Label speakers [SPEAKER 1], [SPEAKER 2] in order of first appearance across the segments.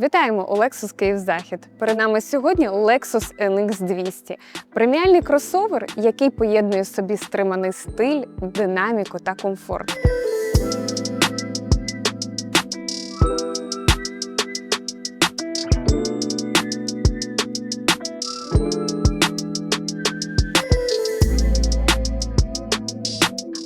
[SPEAKER 1] Вітаємо у Lexus Київ Захід. Перед нами сьогодні Lexus NX 200 преміальний кросовер, який поєднує собі стриманий стиль, динаміку та комфорт.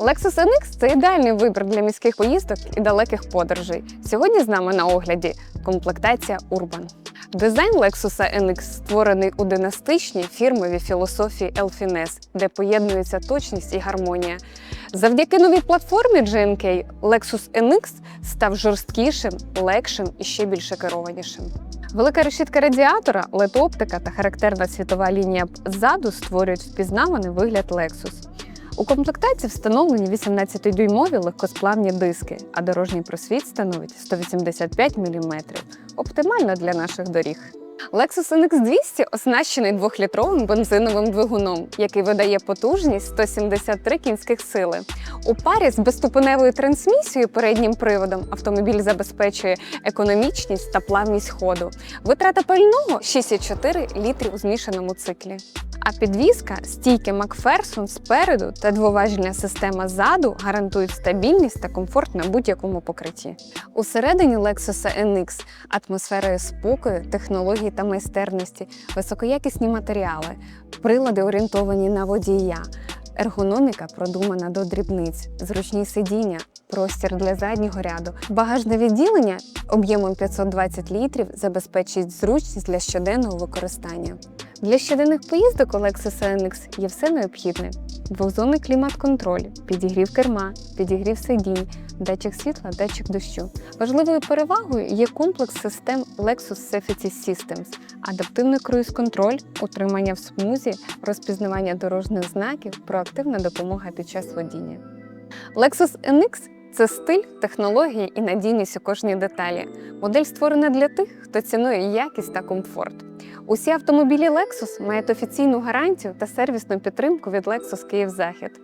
[SPEAKER 1] Lexus NX – це ідеальний вибір для міських поїздок і далеких подорожей. Сьогодні з нами на огляді комплектація Urban. Дизайн Lexus NX створений у династичній фірмовій філософії Elfines, де поєднується точність і гармонія. Завдяки новій платформі GNK Lexus NX став жорсткішим, легшим і ще більше керованішим. Велика решітка радіатора, LED-оптика та характерна світова лінія ззаду створюють впізнаваний вигляд Lexus. У комплектації встановлені 18-дюймові легкосплавні диски, а дорожній просвіт становить 185 мм. Оптимально для наших доріг. Lexus NX 200 оснащений двохлітровим бензиновим двигуном, який видає потужність 173 кінських сили. У парі з безступеневою трансмісією переднім приводом автомобіль забезпечує економічність та плавність ходу. Витрата пального 6,4 літрів у змішаному циклі. А підвізка, стійки Макферсон спереду та двоважільна система ззаду гарантують стабільність та комфорт на будь-якому покритті. Усередині Lexus NX атмосферою спокою, технологій та майстерності, високоякісні матеріали, прилади орієнтовані на водія. Ергономіка продумана до дрібниць, зручні сидіння, простір для заднього ряду. Багажне відділення об'ємом 520 літрів забезпечить зручність для щоденного використання. Для щоденних поїздок у Lexus NX є все необхідне: двохзонний клімат-контроль, підігрів керма, підігрів сидінь, датчик світла, датчик дощу. Важливою перевагою є комплекс систем Lexus Safety Systems, адаптивний круїз-контроль, утримання в смузі, розпізнавання дорожніх знаків, проактивна допомога під час водіння. Lexus NX це стиль, технології і надійність у кожній деталі. Модель створена для тих, хто цінує якість та комфорт. Усі автомобілі Lexus мають офіційну гарантію та сервісну підтримку від Lexus Київ Захід.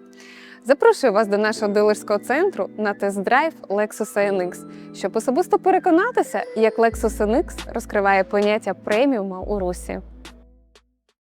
[SPEAKER 1] Запрошую вас до нашого дилерського центру на тест-драйв Lexus NX, щоб особисто переконатися, як Lexus NX розкриває поняття преміума у русі.